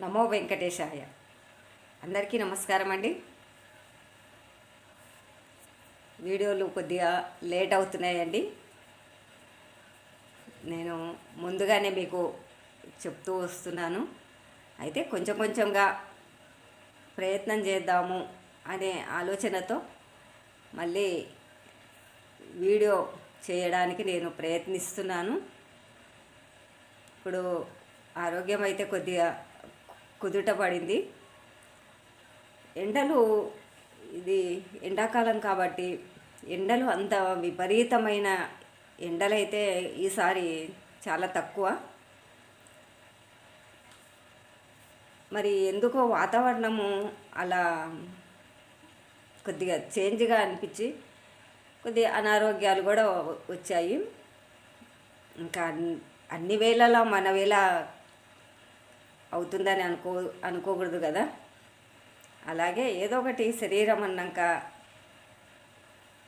నమో వెంకటేశాయ. అందరికీ నమస్కారం అండి. వీడియోలు కొద్దిగా లేట్ అవుతున్నాయండి. నేను ముందుగానే మీకు చెప్తూ వస్తున్నాను. అయితే కొంచెం కొంచెంగా ప్రయత్నం చేద్దాము అనే ఆలోచనతో మళ్ళీ వీడియో చేయడానికి నేను ప్రయత్నిస్తున్నాను. ఇప్పుడు ఆరోగ్యం అయితే కొద్దిగా కుదుట పడింది. ఎండలు ఇది ఎండాకాలం కాబట్టి ఎండలు అంత విపరీతమైన ఎండలైతే ఈసారి చాలా తక్కువ. మరి ఎందుకో వాతావరణము అలా కొద్దిగా చేంజ్గా అనిపించి కొద్దిగా అనారోగ్యాలు కూడా వచ్చాయి. ఇంకా అన్ని వేళలా మన వేళ అవుతుందని అనుకో అనుకోకూడదు కదా. అలాగే ఏదో ఒకటి శరీరం అన్నాక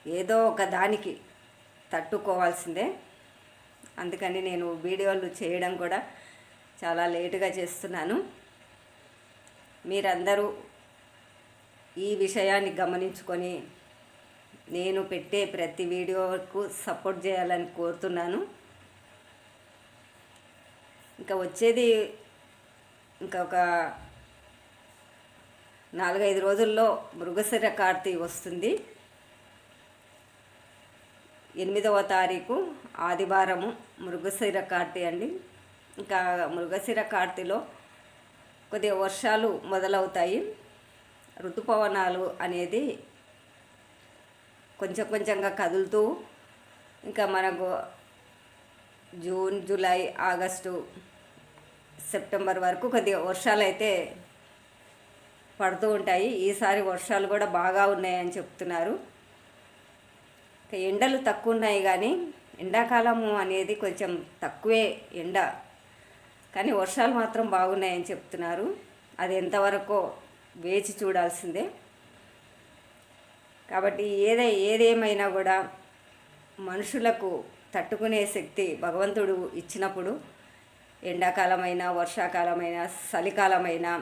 ఏదో ఒక దానికి తట్టుకోవాల్సిందే. అందుకని నేను వీడియోలు చేయడం కూడా చాలా లేటుగా చేస్తున్నాను. మీరందరూ ఈ విషయాన్ని గమనించుకొని నేను పెట్టే ప్రతి వీడియోకు సపోర్ట్ చేయాలని కోరుతున్నాను. ఇంకా వచ్చేది ఇంకా ఒక నాలుగైదు రోజుల్లో మృగశిర కార్తీ వస్తుంది. ఎనిమిదవ తారీఖు ఆదివారము మృగశిర కార్తీ అండి. ఇంకా మృగశిర కార్తీలో కొద్దిగా వర్షాలు మొదలవుతాయి. ఋతుపవనాలు అనేది కొంచెం కొంచెంగా కదులుతూ ఇంకా మనకు జూన్ జూలై ఆగస్టు సెప్టెంబర్ వరకు కొద్దిగా వర్షాలు అయితే పడుతూ ఉంటాయి. ఈసారి వర్షాలు కూడా బాగా ఉన్నాయని చెప్తున్నారు. ఎండలు తక్కువ ఉన్నాయి కానీ ఎండాకాలము అనేది కొంచెం తక్కువే ఎండ. కానీ వర్షాలు మాత్రం బాగున్నాయని చెప్తున్నారు. అది ఎంతవరకు వేచి చూడాల్సిందే. కాబట్టి ఏదే ఏదేమైనా కూడా మనుషులకు తట్టుకునే శక్తి భగవంతుడు ఇచ్చినప్పుడు ఎండాకాలమైనా వర్షాకాలమైనా చలికాలమైనా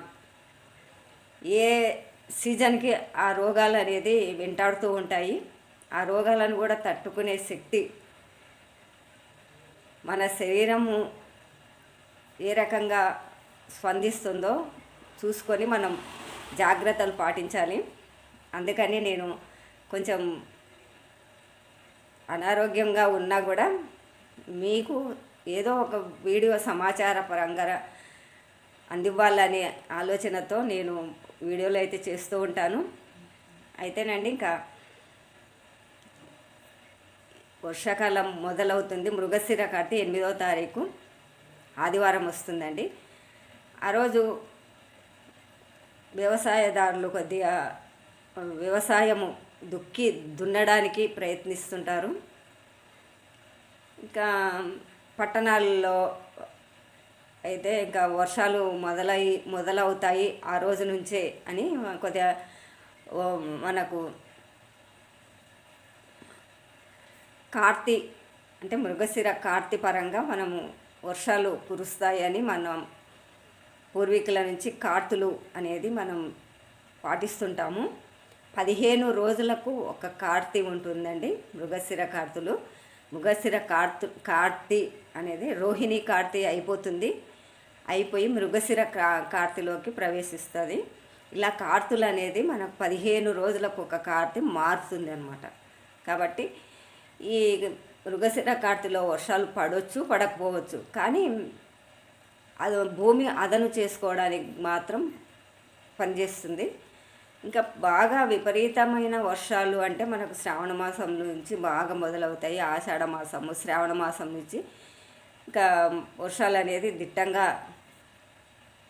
ఏ సీజన్కి ఆ రోగాలు అనేది వెంటాడుతూ ఉంటాయి. ఆ రోగాలను కూడా తట్టుకునే శక్తి మన శరీరము ఏ రకంగా స్పందిస్తుందో చూసుకొని మనం జాగ్రత్తలు పాటించాలి. అందుకని నేను కొంచెం అనారోగ్యంగా ఉన్నా కూడా మీకు ఏదో ఒక వీడియో సమాచార పరంగా అందివ్వాలనే ఆలోచనతో నేను వీడియోలు అయితే చేస్తూ ఉంటాను. అయితేనండి ఇంకా వర్షాకాలం మొదలవుతుంది. మృగశిర కార్తీ ఎనిమిదవ తారీఖు ఆదివారం వస్తుందండి. ఆ రోజు వ్యవసాయదారులు కొద్దిగా వ్యవసాయము దుక్కి దున్నడానికి ప్రయత్నిస్తుంటారు. ఇంకా పట్టణాల్లో అయితే ఇంకా వర్షాలు మొదలై మొదలవుతాయి ఆ రోజు నుంచే అని కొద్దిగా మనకు కార్తీ అంటే మృగశిర కార్తీ పరంగా మనము వర్షాలు కురుస్తాయని మనం పూర్వీకుల నుంచి కార్తులు అనేది మనం పాటిస్తుంటాము. పదిహేను రోజులకు ఒక కార్తీ ఉంటుందండి మృగశిర కార్తులు. మృగశిర కార్తు కార్తి అనేది రోహిణి కార్తీ అయిపోతుంది. అయిపోయి మృగశిర కా కార్తిలోకి ప్రవేశిస్తుంది. ఇలా కార్తులు అనేది మనకు పదిహేను రోజులకు ఒక కార్తీ మారుతుంది అనమాట కాబట్టి ఈ మృగశిర కార్తీలో వర్షాలు పడవచ్చు పడకపోవచ్చు. కానీ అది భూమి అదను చేసుకోవడానికి మాత్రం పనిచేస్తుంది. ఇంకా బాగా విపరీతమైన వర్షాలు అంటే మనకు శ్రావణ మాసం నుంచి బాగా మొదలవుతాయి. ఆషాఢ మాసము శ్రావణ మాసం నుంచి ఇంకా వర్షాలు అనేది దిట్టంగా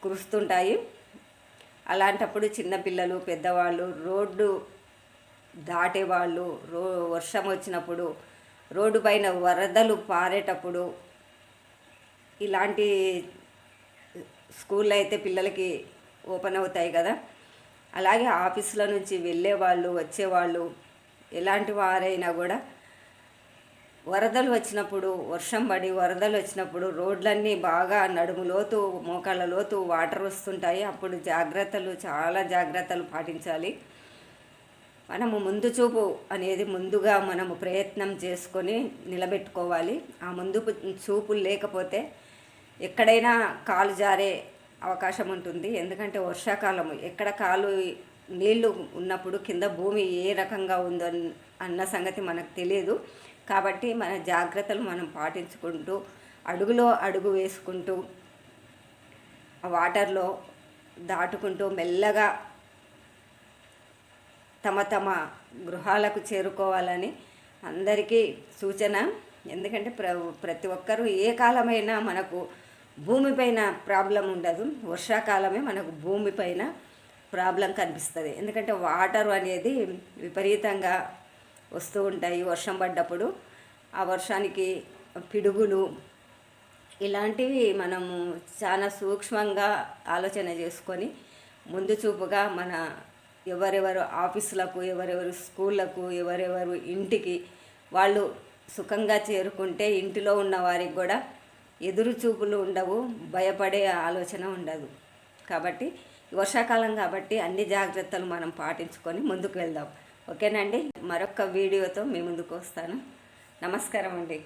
కురుస్తుంటాయి. అలాంటప్పుడు చిన్నపిల్లలు పెద్దవాళ్ళు రోడ్డు దాటేవాళ్ళు రో వర్షం వచ్చినప్పుడు రోడ్డు పైన వరదలు పారేటప్పుడు ఇలాంటి స్కూల్లో అయితే పిల్లలకి ఓపెన్ అవుతాయి కదా. అలాగే ఆఫీసుల నుంచి వెళ్ళేవాళ్ళు వచ్చేవాళ్ళు ఎలాంటి వారైనా కూడా వరదలు వచ్చినప్పుడు వర్షం పడి వరదలు వచ్చినప్పుడు రోడ్లన్నీ బాగా నడుము లోతు మోకాళ్ళ లోతు వాటర్ వస్తుంటాయి. అప్పుడు జాగ్రత్తలు చాలా జాగ్రత్తలు పాటించాలి. మనము ముందు చూపు అనేది ముందుగా మనము ప్రయత్నం చేసుకొని నిలబెట్టుకోవాలి. ఆ ముందు చూపు లేకపోతే ఎక్కడైనా కాలు జారే అవకాశం ఉంటుంది. ఎందుకంటే వర్షాకాలం ఎక్కడ కాలు నీళ్ళు ఉన్నప్పుడు కింద భూమి ఏ రకంగా ఉందో అన్న సంగతి మనకు తెలియదు. కాబట్టి మన జాగ్రత్తలు మనం పాటించుకుంటూ అడుగులో అడుగు వేసుకుంటూ వాటర్లో దాటుకుంటూ మెల్లగా తమ తమ గృహాలకు చేరుకోవాలని అందరికీ సూచన. ఎందుకంటే ప్ర ప్రతి ఒక్కరూ ఏ కాలమైనా మనకు భూమిపైన ప్రాబ్లం ఉండదు. వర్షాకాలమే మనకు భూమిపైన ప్రాబ్లం కనిపిస్తుంది. ఎందుకంటే వాటర్ అనేది విపరీతంగా వస్తూ ఉంటాయి వర్షం పడ్డప్పుడు. ఆ వర్షానికి పిడుగులు ఇలాంటివి మనము చాలా సూక్ష్మంగా ఆలోచన చేసుకొని ముందు చూపుగా మన ఎవరెవరు ఆఫీసులకు ఎవరెవరు స్కూళ్ళకు ఎవరెవరు ఇంటికి వాళ్ళు సుఖంగా చేరుకుంటే ఇంటిలో ఉన్న వారికి కూడా ఎదురు చూపులు ఉండవు భయపడే ఆలోచన ఉండదు. కాబట్టి వర్షాకాలం కాబట్టి అన్ని జాగ్రత్తలు మనం పాటించుకొని ముందుకు వెళ్దాం. ఓకేనండి మరొక వీడియోతో మీ ముందుకు వస్తాను. నమస్కారం అండి.